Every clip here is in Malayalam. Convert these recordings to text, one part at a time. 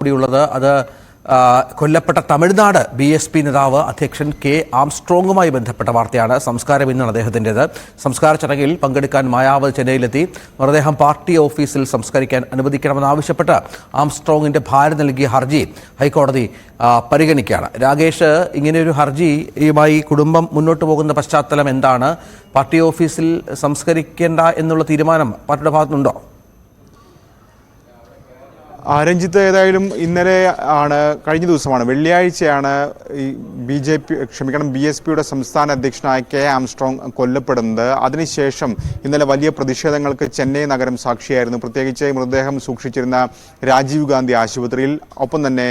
കൂടിയുള്ളത്. അത് കൊല്ലപ്പെട്ട തമിഴ്നാട് ബി എസ് പി നേതാവ് അധ്യക്ഷൻ കെ ആംസ്ട്രോങ്ങുമായി ബന്ധപ്പെട്ട വാർത്തയാണ് സംസ്കാരം ഇന്നാണ് അദ്ദേഹത്തിന്റെത്. സംസ്കാര ചടങ്ങിൽ പങ്കെടുക്കാൻ മായാവത് ചെന്നൈയിലെത്തി. മൃതദേഹം പാർട്ടി ഓഫീസിൽ സംസ്കരിക്കാൻ അനുവദിക്കണമെന്നാവശ്യപ്പെട്ട് ആംസ്ട്രോങ്ങിന്റെ ഭാര്യ നൽകിയ ഹർജി ഹൈക്കോടതി പരിഗണിക്കുകയാണ്. രാകേഷ് ഇങ്ങനെയൊരു ഹർജിയുമായി കുടുംബം മുന്നോട്ട് പോകുന്ന പശ്ചാത്തലം എന്താണ്? പാർട്ടി ഓഫീസിൽ സംസ്കരിക്കേണ്ട എന്നുള്ള തീരുമാനം പാർട്ടിയുടെ ഭാഗത്തുനിന്നുണ്ടോ? രഞ്ജിത്ത് ഏതായാലും ഇന്നലെ ആണ് കഴിഞ്ഞ ദിവസമാണ് വെള്ളിയാഴ്ചയാണ് ഈ ബി ജെ പി ക്ഷമിക്കണം ബി എസ് പിയുടെ സംസ്ഥാന അധ്യക്ഷനായ കെ ആംസ്ട്രോങ് കൊല്ലപ്പെടുന്നത്. അതിനുശേഷം ഇന്നലെ വലിയ പ്രതിഷേധങ്ങൾക്ക് ചെന്നൈ നഗരം സാക്ഷിയായിരുന്നു. പ്രത്യേകിച്ച് മൃതദേഹം സൂക്ഷിച്ചിരുന്ന രാജീവ് ഗാന്ധി ആശുപത്രിയിൽ ഒപ്പം തന്നെ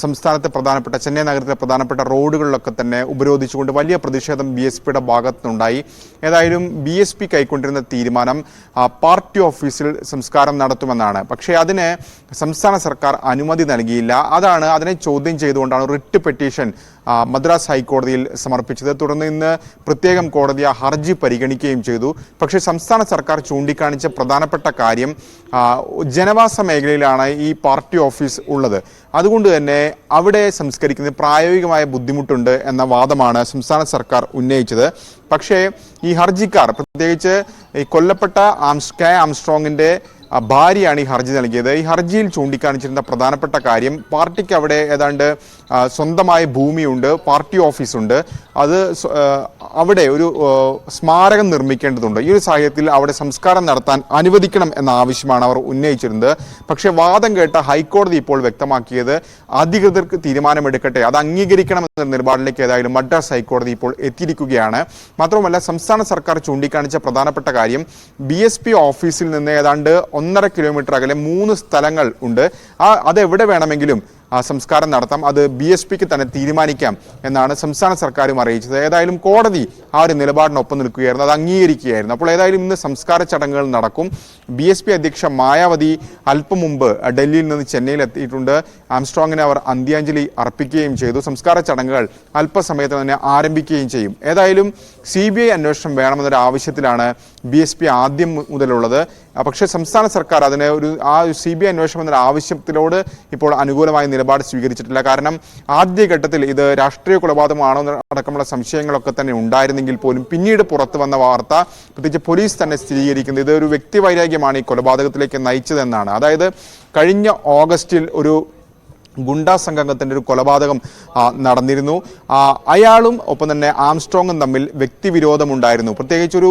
സംസ്ഥാനത്തെ പ്രധാനപ്പെട്ട ചെന്നൈ നഗരത്തിലെ പ്രധാനപ്പെട്ട റോഡുകളിലൊക്കെ തന്നെ ഉപരോധിച്ചുകൊണ്ട് വലിയ പ്രതിഷേധം ബി എസ് പിയുടെ ഭാഗത്തുനിന്നുണ്ടായി. ഏതായാലും ബി എസ് പി കൈക്കൊണ്ടിരുന്ന തീരുമാനം പാർട്ടി ഓഫീസിൽ സംസ്കാരം നടത്തുമെന്നാണ്. പക്ഷേ അതിന് സംസ്ഥാന സർക്കാർ അനുമതി നൽകിയില്ല. അതാണ് അതിനെ ചോദ്യം ചെയ്തുകൊണ്ടാണ് റിട്ട് പെറ്റീഷൻ മദ്രാസ് ഹൈക്കോടതിയിൽ സമർപ്പിച്ചത്. തുടർന്ന് ഇന്ന് പ്രത്യേകം കോടതി ആ ഹർജി പരിഗണിക്കുകയും ചെയ്തു. പക്ഷേ സംസ്ഥാന സർക്കാർ ചൂണ്ടിക്കാണിച്ച പ്രധാനപ്പെട്ട കാര്യം ജനവാസ മേഖലയിലാണ് ഈ പാർട്ടി ഓഫീസ് ഉള്ളത്. അതുകൊണ്ട് തന്നെ അവിടെ സംസ്കരിക്കുന്നത് പ്രായോഗികമായ ബുദ്ധിമുട്ടുണ്ട് എന്ന വാദമാണ് സംസ്ഥാന സർക്കാർ ഉന്നയിച്ചത്. പക്ഷേ ഈ ഹർജിക്കാർ പ്രത്യേകിച്ച് ഈ കൊല്ലപ്പെട്ട ആംസ് കെ ആംസ്ട്രോങ്ങിന്റെ ആ, ഭാര്യയാണ് ഈ ഹർജി നൽകിയത്. ഈ ഹർജിയിൽ ചൂണ്ടിക്കാണിച്ചിരുന്ന പ്രധാനപ്പെട്ട കാര്യം പാർട്ടിക്ക് അവിടെ ഏതാണ്ട് സ്വന്തമായ ഭൂമിയുണ്ട് പാർട്ടി ഓഫീസുണ്ട്. അത് അവിടെ ഒരു സ്മാരകം നിർമ്മിക്കേണ്ടതുണ്ട്. ഈ ഒരു സാഹചര്യത്തിൽ അവിടെ സംസ്കാരം നടത്താൻ അനുവദിക്കണം എന്ന ആവശ്യമാണ് അവർ ഉന്നയിച്ചിരുന്നത്. പക്ഷേ വാദം കേട്ട ഹൈക്കോടതി ഇപ്പോൾ വ്യക്തമാക്കിയത് അധികൃതർക്ക് തീരുമാനമെടുക്കട്ടെ അത് അംഗീകരിക്കണമെന്ന നിലപാടിലേക്ക് ഏതായാലും മദ്രാസ് ഹൈക്കോടതി ഇപ്പോൾ എത്തിയിരിക്കുകയാണ്. മാത്രമല്ല സംസ്ഥാന സർക്കാർ ചൂണ്ടിക്കാണിച്ച പ്രധാനപ്പെട്ട കാര്യം ബി എസ് പി ഓഫീസിൽ നിന്ന് ഏതാണ്ട് ഒന്നര കിലോമീറ്റർ അകലെ മൂന്ന് സ്ഥലങ്ങൾ ഉണ്ട്. ആ അതെവിടെ വേണമെങ്കിലും സംസ്കാരം നടത്താം. അത് ബി എസ് പിക്ക് തന്നെ തീരുമാനിക്കാം എന്നാണ് സംസ്ഥാന സർക്കാരും അറിയിച്ചത്. ഏതായാലും കോടതി ആ ഒരു നിലപാടിനൊപ്പം നിൽക്കുകയായിരുന്നു. അത് അംഗീകരിക്കുകയായിരുന്നു. അപ്പോൾ ഏതായാലും ഇന്ന് സംസ്കാര ചടങ്ങുകൾ നടക്കും. ബി എസ് പി അധ്യക്ഷ മായാവതി അല്പം മുമ്പ് ഡൽഹിയിൽ നിന്ന് ചെന്നൈയിൽ എത്തിയിട്ടുണ്ട്. ആംസ്ട്രോങ്ങിന് അവർ അന്ത്യാഞ്ജലി അർപ്പിക്കുകയും ചെയ്തു. സംസ്കാര ചടങ്ങുകൾ അല്പസമയത്ത് തന്നെ ആരംഭിക്കുകയും ചെയ്യും. ഏതായാലും സി ബി ഐ അന്വേഷണം വേണമെന്നൊരു ആവശ്യത്തിലാണ് ബി എസ് പി ആദ്യം മുതലുള്ളത്. പക്ഷേ സംസ്ഥാന സർക്കാർ അതിനെ ഒരു ആ സി ബി ഐ അന്വേഷണം എന്ന ആവശ്യത്തിലോട് ഇപ്പോൾ അനുകൂലമായ നിലപാട് സ്വീകരിച്ചിട്ടില്ല. കാരണം ആദ്യഘട്ടത്തിൽ ഇത് രാഷ്ട്രീയ കൊലപാതകമാണോ അടക്കമുള്ള സംശയങ്ങളൊക്കെ തന്നെ ഉണ്ടായിരുന്നെങ്കിൽ പോലും പിന്നീട് പുറത്തു വന്ന വാർത്ത പ്രത്യേകിച്ച് പോലീസ് തന്നെ സ്ഥിരീകരിക്കുന്നത് ഇത് ഒരു വ്യക്തിവൈരാഗ്യമാണ് ഈ കൊലപാതകത്തിലേക്ക് നയിച്ചതെന്നാണ്. അതായത് കഴിഞ്ഞ ഓഗസ്റ്റിൽ ഒരു ഗുണ്ടാ സംഘത്തിന്റെ ഒരു കൊലപാതകം നടന്നിരുന്നു. അയാളും ഒപ്പം തന്നെ ആംസ്ട്രോങ്ങും തമ്മിൽ വ്യക്തിവിരോധമുണ്ടായിരുന്നു. പ്രത്യേകിച്ചൊരു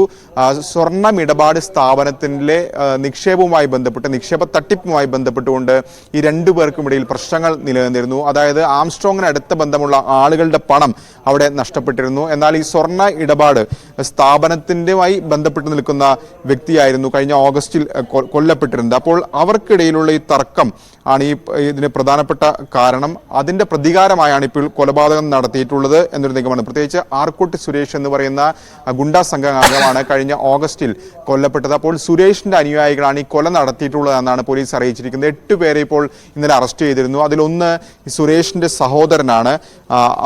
സ്വർണമിടപാട് സ്ഥാപനത്തിന്റെ നിക്ഷേപവുമായി ബന്ധപ്പെട്ട് നിക്ഷേപ തട്ടിപ്പുമായി ബന്ധപ്പെട്ടുകൊണ്ട് ഈ രണ്ടു പേർക്കും ഇടയിൽ പ്രശ്നങ്ങൾ നിലനിന്നിരുന്നു. അതായത് ആംസ്ട്രോങ്ങിന് അടുത്ത ബന്ധമുള്ള ആളുകളുടെ പണം അവിടെ നഷ്ടപ്പെട്ടിരുന്നു. എന്നാൽ ഈ സ്വർണ ഇടപാട് സ്ഥാപനത്തിന്റെമായി ബന്ധപ്പെട്ട് നിൽക്കുന്ന വ്യക്തിയായിരുന്നു കഴിഞ്ഞ ഓഗസ്റ്റിൽ കൊല്ലപ്പെട്ടിരുന്നത്. അപ്പോൾ അവർക്കിടയിലുള്ള ഈ തർക്കം ആണ് ഈ ഇതിന് പ്രധാനപ്പെട്ട കാരണം അതിന്റെ പ്രതികാരമായാണ് ഇപ്പോൾ കൊലപാതകം നടത്തിയിട്ടുള്ളത് എന്നൊരു നിഗമനം. പ്രത്യേകിച്ച് ആർക്കുട്ടി സുരേഷ് എന്ന് പറയുന്ന ഗുണ്ട സംഘാംഗമാണ് കഴിഞ്ഞ ഓഗസ്റ്റിൽ കൊല്ലപ്പെട്ടത്. അപ്പോൾ സുരേഷിന്റെ അനുയായികളാണ് ഈ കൊല നടത്തിയിട്ടുള്ളതെന്നാണ് പോലീസ് അറിയിച്ചിരിക്കുന്നത്. എട്ട് പേരെ ഇപ്പോൾ ഇന്നലെ അറസ്റ്റ് ചെയ്തിരുന്നു. അതിലൊന്ന് സുരേഷിന്റെ സഹോദരനാണ്.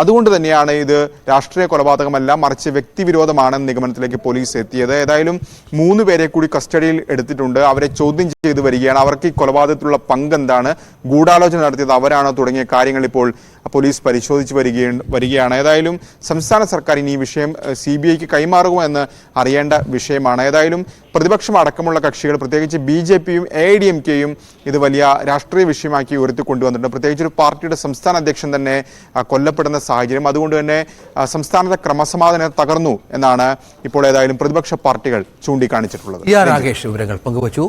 അതുകൊണ്ട് തന്നെയാണ് ഇത് രാഷ്ട്രീയ കൊലപാതകമല്ല മറിച്ച് വ്യക്തിവിരോധമാണെന്ന നിഗമനത്തിലേക്ക് പോലീസ് എത്തിയത്. ഏതായാലും മൂന്ന് പേരെ കൂടി കസ്റ്റഡിയിൽ എടുത്തിട്ടുണ്ട്. അവരെ ചോദ്യം ചെയ്തു വരികയാണ്. അവർക്ക് ഈ കൊലപാതകത്തിലുള്ള പങ്ക് എന്താണ് ഗൂഢാലോചന നടത്തിയത് അവരാണോ. തുടങ്ങിയ കാര്യങ്ങൾ ഇപ്പോൾ പോലീസ് പരിശോധിച്ച് വരികയാണ് വരികയാണ്. ഏതായാലും സംസ്ഥാന സർക്കാർ ഇനി ഈ വിഷയം സി ബി ഐക്ക് കൈമാറുമോ എന്ന് അറിയേണ്ട വിഷയമാണ്. ഏതായാലും പ്രതിപക്ഷം അടക്കമുള്ള കക്ഷികൾ പ്രത്യേകിച്ച് ബി ജെ പിയും എ ഡി എം കെയും ഇത് വലിയ രാഷ്ട്രീയ വിഷയമാക്കി ഉയർത്തി കൊണ്ടുവന്നിട്ടുണ്ട് പ്രത്യേകിച്ച് ഒരു പാർട്ടിയുടെ സംസ്ഥാന അധ്യക്ഷൻ തന്നെ കൊല്ലപ്പെടുന്ന സാഹചര്യം. അതുകൊണ്ട് തന്നെ സംസ്ഥാനത്തെ ക്രമസമാധാനം തകർന്നു എന്നാണ് ഇപ്പോൾ ഏതായാലും പ്രതിപക്ഷ പാർട്ടികൾ ചൂണ്ടിക്കാണിച്ചിട്ടുള്ളത്. രാകേഷ് വിവരങ്ങൾ പങ്കുവച്ചു.